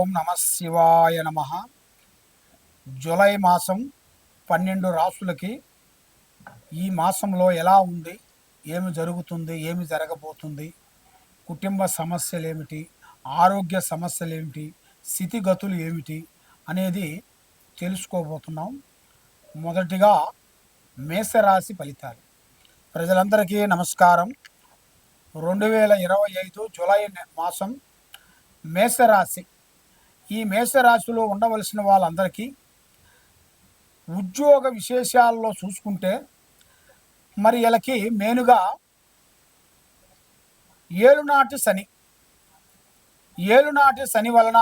ఓం నమ శివాయ నమ. జూలై మాసం పన్నెండు రాసులకి ఈ మాసంలో ఎలా ఉంది? ఏమి జరుగుతుంది? ఏమి జరగబోతుంది? కుటుంబ సమస్యలు ఏమిటి ఆరోగ్య సమస్యలు ఏమిటి స్థితిగతులు ఏమిటి? అనేది తెలుసుకోబోతున్నాం. మొదటిగా మేషరాశి ఫలితాలు. ప్రజలందరికీ నమస్కారం. రెండు వేల ఇరవై ఐదు జూలై మాసం మేషరాశి ఈ మేషరాశిలో ఉండవలసిన వాళ్ళందరికీ ఉద్యోగ విశేషాల్లో చూసుకుంటే మరి వీళ్ళకి మెయిన్గా ఏలునాటి శని. ఏలునాటి శని వలన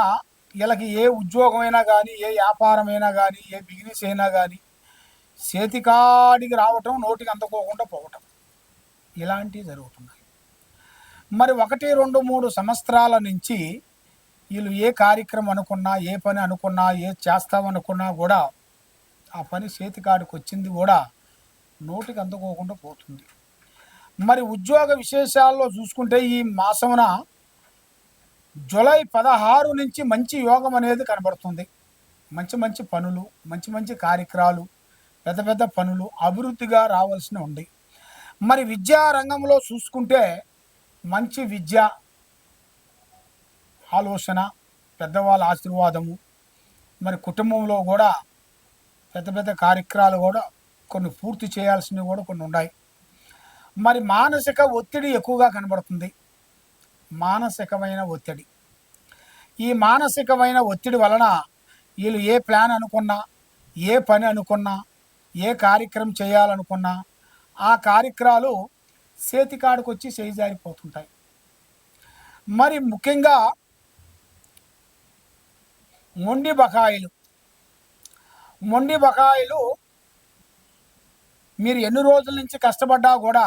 వీళ్ళకి ఏ ఉద్యోగమైనా కానీ ఏ వ్యాపారమైనా కానీ ఏ బిజినెస్ అయినా కానీ చేతికాడికి రావటం నోటికి అందుకోకుండా పోవటం ఇలాంటివి జరుగుతున్నాయి. మరి ఒకటి రెండు మూడు సంవత్సరాల నుంచి వీళ్ళు ఏ కార్యక్రమం అనుకున్నా ఏ పని అనుకున్నా ఏ చేస్తామనుకున్నా కూడా ఆ పని చేతికాడికి వచ్చింది కూడా నోటికి అందుకోకుండా పోతుంది. మరి ఉద్యోగ విశేషాల్లో చూసుకుంటే ఈ మాసమున జూలై పదహారు నుంచి మంచి యోగం అనేది కనబడుతుంది. మంచి మంచి పనులు మంచి మంచి కార్యక్రమాలు పెద్ద పెద్ద పనులు అభివృద్ధిగా రావాల్సిన ఉంది. మరి విద్యా రంగంలో చూసుకుంటే మంచి విద్య ఆలోచన పెద్దవాళ్ళ ఆశీర్వాదము. మరి కుటుంబంలో కూడా పెద్ద పెద్ద కార్యక్రమాలు కూడా కొన్ని పూర్తి చేయాల్సినవి కూడా కొన్ని ఉన్నాయి. మరి మానసిక ఒత్తిడి ఎక్కువగా కనబడుతుంది. మానసికమైన ఒత్తిడి. ఈ మానసికమైన ఒత్తిడి వలన వీళ్ళు ఏ ప్లాన్ అనుకున్నా ఏ పని అనుకున్నా ఏ కార్యక్రమం చేయాలనుకున్నా ఆ కార్యక్రమాలు చేతికాడికి వచ్చి చేయిజారిపోతుంటాయి మరి ముఖ్యంగా మొండి బకాయిలు. మొండి బకాయిలు మీరు ఎన్ని రోజుల నుంచి కష్టపడ్డా కూడా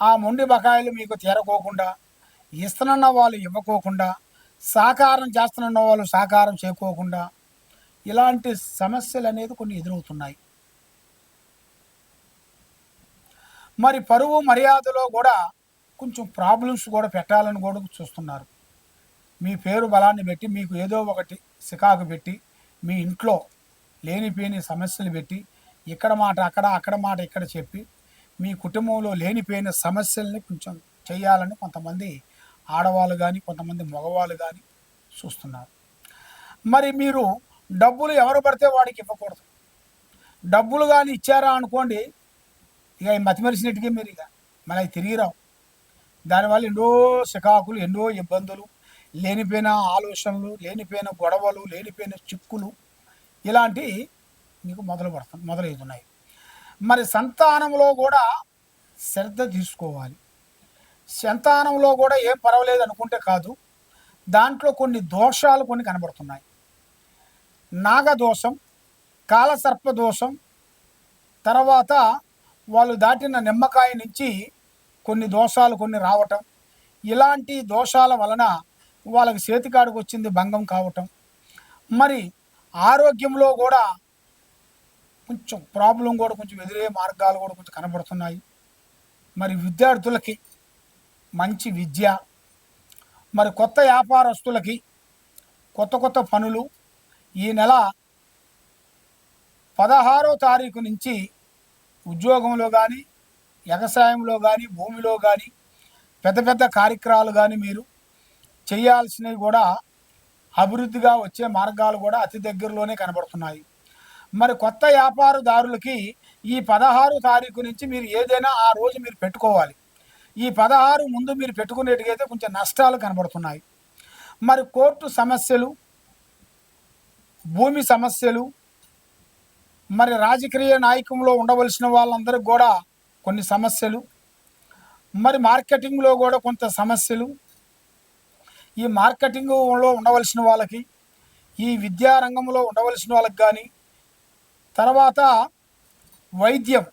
ఆ మొండి బకాయిలు మీకు తీరకోకుండా ఇస్తున్న వాళ్ళు ఇవ్వకోకుండా సాకారం చేస్తున్న వాళ్ళు సాకారం చేయకోకుండా ఇలాంటి సమస్యలు అనేది కొన్ని ఎదురవుతున్నాయి. మరి పరువు మర్యాదలో కూడా కొంచెం ప్రాబ్లమ్స్ కూడా పెట్టాలని కూడా చూస్తున్నారు. మీ పేరు బలాన్ని పెట్టి మీకు ఏదో ఒకటి సికాకు పెట్టి మీ ఇంట్లో లేనిపోయిన సమస్యలు పెట్టి ఇక్కడ మాట అక్కడ అక్కడ మాట ఇక్కడ చెప్పి మీ కుటుంబంలో లేనిపోయిన సమస్యల్ని కొంచెం చేయాలని కొంతమంది ఆడవాళ్ళు కానీ కొంతమంది మగవాళ్ళు కానీ చూస్తున్నారు. మరి మీరు డబ్బులు ఎవరు పడితే వాడికి ఇవ్వకూడదు. డబ్బులు కానీ ఇచ్చారా అనుకోండి ఇక మతిమరిచినట్టుగా మీరు ఇక? మళ్ళీ అవి తిరిగి రావు. దానివల్ల ఎన్నో సికాకులు ఎన్నో ఇబ్బందులు లేనిపోయిన ఆలోచనలు లేనిపోయిన గొడవలు లేనిపోయిన చిక్కులు ఇలాంటి మీకు మొదలు పడుతుంది మొదలవుతున్నాయి మరి సంతానంలో కూడా శ్రద్ధ తీసుకోవాలి. సంతానంలో కూడా ఏం పర్వాలేదు అనుకుంటే కాదు దాంట్లో కొన్ని దోషాలు కొన్ని కనబడుతున్నాయి. నాగదోషం కాలసర్ప దోషం తర్వాత వాళ్ళు దాటిన నిమ్మకాయ నుంచి కొన్ని దోషాలు కొన్ని రావటం ఇలాంటి దోషాల వలన వాళ్ళకి చేతికాడికి వచ్చింది భంగం కావటం. మరి ఆరోగ్యంలో కూడా కొంచెం ప్రాబ్లం కూడా కొంచెం ఎదురే మార్గాలు కూడా కొంచెం కనబడుతున్నాయి. మరి విద్యార్థులకి మంచి విద్య మరి కొత్త వ్యాపారస్తులకి కొత్త కొత్త పనులు. ఈ నెల పదహారో తారీఖు నుంచి ఉద్యోగంలో కానీ వ్యవసాయంలో కానీ భూమిలో కానీ పెద్ద పెద్ద కార్యక్రమాలు కానీ మీరు చేయాల్సినవి కూడా అభివృద్ధిగా వచ్చే మార్గాలు కూడా అతి దగ్గరలోనే కనబడుతున్నాయి. మరి కొత్త వ్యాపారదారులకి ఈ పదహారు తారీఖు నుంచి మీరు ఏదైనా ఆ రోజు మీరు పెట్టుకోవాలి. ఈ పదహారు ముందు మీరు పెట్టుకునేట్టుగైతే కొంచెం నష్టాలు కనబడుతున్నాయి. మరి కోర్టు సమస్యలు భూమి సమస్యలు మరి రాజకీయ నాయకంలో ఉండవలసిన వాళ్ళందరికీ కూడా కొన్ని సమస్యలు మరి మార్కెటింగ్లో కూడా కొంత సమస్యలు ఈ మార్కెటింగ్లో ఉండవలసిన వాళ్ళకి ఈ విద్యా రంగంలో ఉండవలసిన వాళ్ళకి కానీ తర్వాత వైద్యం.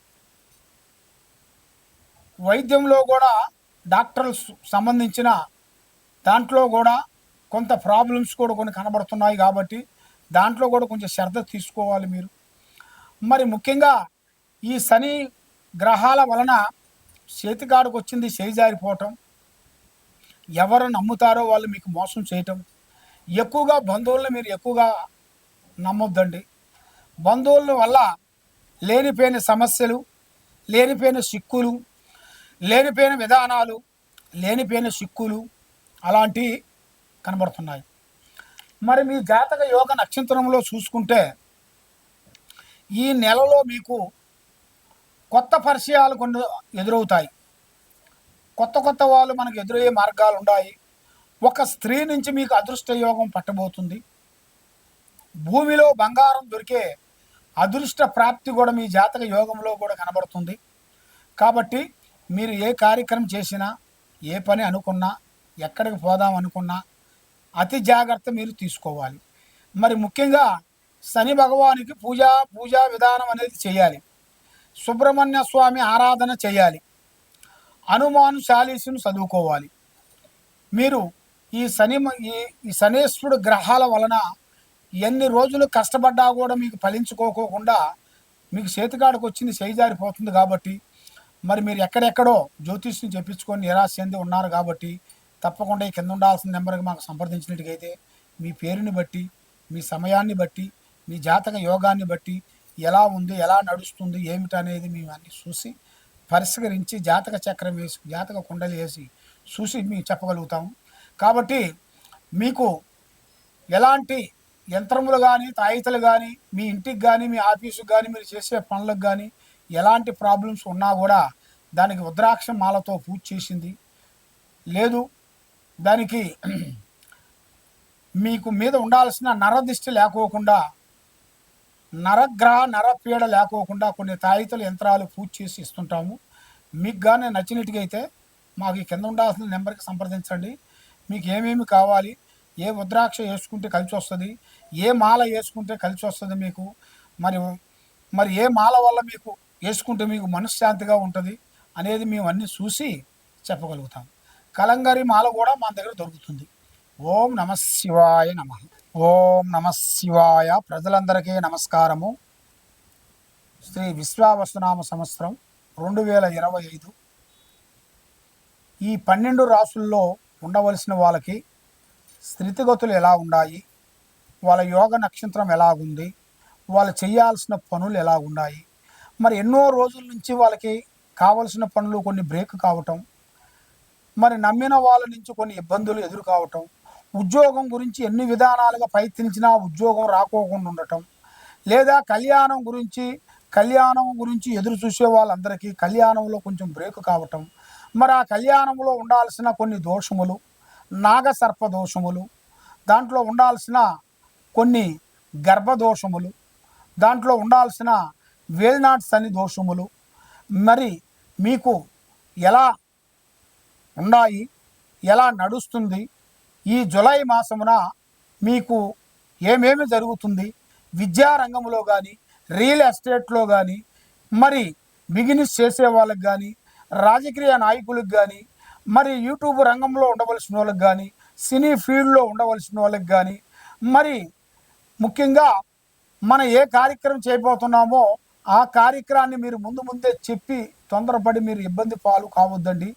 వైద్యంలో కూడా డాక్టర్స్ సంబంధించిన దాంట్లో కూడా కొంత ప్రాబ్లమ్స్ కూడా కొన్ని కనబడుతున్నాయి కాబట్టి దాంట్లో కూడా కొంచెం శ్రద్ధ తీసుకోవాలి మీరు. మరి ముఖ్యంగా ఈ శని గ్రహాల వలన చేతికాడుకు వచ్చింది చేజారిపోవటం ఎవరు నమ్ముతారో వాళ్ళు మీకు మోసం చేయటం. ఎక్కువగా బంధువులను మీరు ఎక్కువగా నమ్మొద్దండి. బంధువుల వల్ల లేనిపోయిన సమస్యలు లేనిపోయిన సిక్కులు లేనిపోయిన విధానాలు లేనిపోయిన సిక్కులు అలాంటివి కనబడుతున్నాయి. మరి మీ జాతక యోగ నక్షత్రంలో చూసుకుంటే ఈ నెలలో మీకు కొత్త పరిచయాలు కొన్ని ఎదురవుతాయి. కొత్త కొత్త వాళ్ళు మనకు ఎదురయ్యే మార్గాలు ఉన్నాయి ఒక స్త్రీ నుంచి మీకు అదృష్ట యోగం పట్టబోతుంది. భూమిలో బంగారం దొరికే అదృష్ట ప్రాప్తి కూడా మీ జాతక యోగంలో కూడా కనబడుతుంది. కాబట్టి మీరు ఏ కార్యక్రమం చేసినా ఏ పని అనుకున్నా ఎక్కడికి పోదాం అనుకున్నా అతి జాగ్రత్త మీరు తీసుకోవాలి. మరి ముఖ్యంగా శని భగవానికి పూజ పూజా విధానం అనేది చేయాలి. సుబ్రహ్మణ్య స్వామి ఆరాధన చేయాలి. హనుమాన్ చాలీసును చదువుకోవాలి. మీరు ఈ శని ఈ శనేశ్వరుడు గ్రహాల వలన ఎన్ని రోజులు కష్టపడ్డా కూడా మీకు ఫలించుకోకోకుండా మీకు చేతికాడకు వచ్చింది చేయిజారిపోతుంది కాబట్టి మరి మీరు ఎక్కడెక్కడో జ్యోతిష్ని చెప్పించుకొని నిరాశ చెంది ఉన్నారు కాబట్టి తప్పకుండా ఈ కింద ఉండాల్సిన నెంబర్కి మాకు సంప్రదించినట్టుగైతే మీ పేరుని బట్టి మీ సమయాన్ని బట్టి మీ జాతక యోగాన్ని బట్టి ఎలా ఉంది ఎలా నడుస్తుంది ఏమిటనేది మేము అన్ని చూసి పరిష్కరించి జాతక చక్రం వేసి జాతక కుండలు వేసి చూసి మీకు చెప్పగలుగుతాం. కాబట్టి మీకు ఎలాంటి యంత్రములు కానీ తాయితలు కానీ మీ ఇంటికి కానీ మీ ఆఫీసుకి కానీ మీరు చేసే పనులకు కానీ ఎలాంటి ప్రాబ్లమ్స్ ఉన్నా కూడా దానికి రుద్రాక్ష మాలతో పూజ చేసింది. లేదు దానికి మీకు మీద ఉండాల్సిన నరదిష్టి లేకోకుండా నరగ్రహ నరపీడ లేకోకుండా కొన్ని తాయితలు యంత్రాలు పూజ చేసి ఇస్తుంటాము. మీకు కానీ నచ్చినట్టుగా అయితే మాకు ఈ కింద ఉండాల్సిన నెంబర్కి సంప్రదించండి. మీకు ఏమేమి కావాలి ఏ రుద్రాక్ష వేసుకుంటే కలిసి వస్తుంది ఏ మాల వేసుకుంటే కలిసి వస్తుంది మీకు మరి మరి ఏ మాల వల్ల మీకు వేసుకుంటే మీకు మనశ్శాంతిగా ఉంటుంది అనేది మేము అన్నీ చూసి చెప్పగలుగుతాం. కలంగరి మాల కూడా మా దగ్గర దొరుకుతుంది. ఓం నమ శివాయ నమ. ఓం నమ శివాయ. ప్రజలందరికీ నమస్కారము. శ్రీ విశ్వావసునామ సంవత్సరం రెండు వేల ఇరవై ఐదు. ఈ పన్నెండు రాసుల్లో ఉండవలసిన వాళ్ళకి స్థితిగతులు ఎలా ఉన్నాయి వాళ్ళ యోగ నక్షత్రం ఎలాగుంది వాళ్ళు చేయాల్సిన పనులు ఎలా ఉన్నాయి? మరి ఎన్నో రోజుల నుంచి వాళ్ళకి కావలసిన పనులు కొన్ని బ్రేక్ కావటం మరి నమ్మిన వాళ్ళ నుంచి కొన్ని ఇబ్బందులు ఎదురు కావటం ఉద్యోగం గురించి ఎన్ని విధానాలుగా ప్రయత్నించినా ఉద్యోగం రాకోకుండా ఉండటం. లేదా కళ్యాణం గురించి కళ్యాణం గురించి ఎదురు చూసే వాళ్ళందరికీ కళ్యాణంలో కొంచెం బ్రేక్ కావటం. మరి ఆ కళ్యాణంలో ఉండాల్సిన కొన్ని దోషములు నాగసర్ప దోషములు దాంట్లో ఉండాల్సిన కొన్ని గర్భదోషములు దాంట్లో ఉండాల్సిన వేల్నాట్స్ అని దోషములు. మరి మీకు ఎలా ఉన్నాయి ఎలా నడుస్తుంది? ఈ జులై మాసమున మీకు ఏమేమి జరుగుతుంది? విద్యా రంగంలో కానీ రియల్ ఎస్టేట్లో కానీ మరి బిజినెస్ చేసే వాళ్ళకి కానీ రాజకీయ నాయకులకు కానీ మరి యూట్యూబ్ రంగంలో ఉండవలసిన వాళ్ళకి కానీ సినీ ఫీల్డ్లో ఉండవలసిన వాళ్ళకి కానీ మరి ముఖ్యంగా మనం ఏ కార్యక్రమం చేయబోతున్నామో ఆ కార్యక్రమాన్ని మీరు ముందు ముందే చెప్పి తొందరపడి మీరు ఇబ్బంది పాలు కావద్దండి.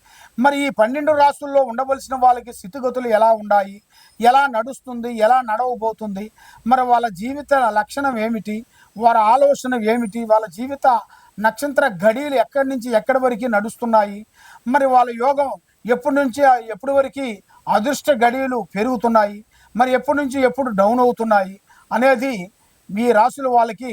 మరి ఈ పన్నెండు రాష్ట్రుల్లో ఉండవలసిన వాళ్ళకి స్థితిగతులు ఎలా ఉన్నాయి ఎలా నడుస్తుంది? ఎలా నడవబోతుంది? మరి వాళ్ళ జీవిత లక్షణం ఏమిటి? వారి ఆలోచన ఏమిటి? వాళ్ళ జీవిత నక్షత్ర గడియలు ఎక్కడి నుంచి ఎక్కడి వరకు నడుస్తున్నాయి? మరి వాళ్ళ యోగం ఎప్పటి నుంచి ఎప్పటి వరకు అదృష్ట గడియలు పెరుగుతున్నాయి? మరి ఎప్పటి నుంచి ఎప్పుడు డౌన్ అవుతున్నాయి? అనేది మీ రాశుల వాళ్ళకి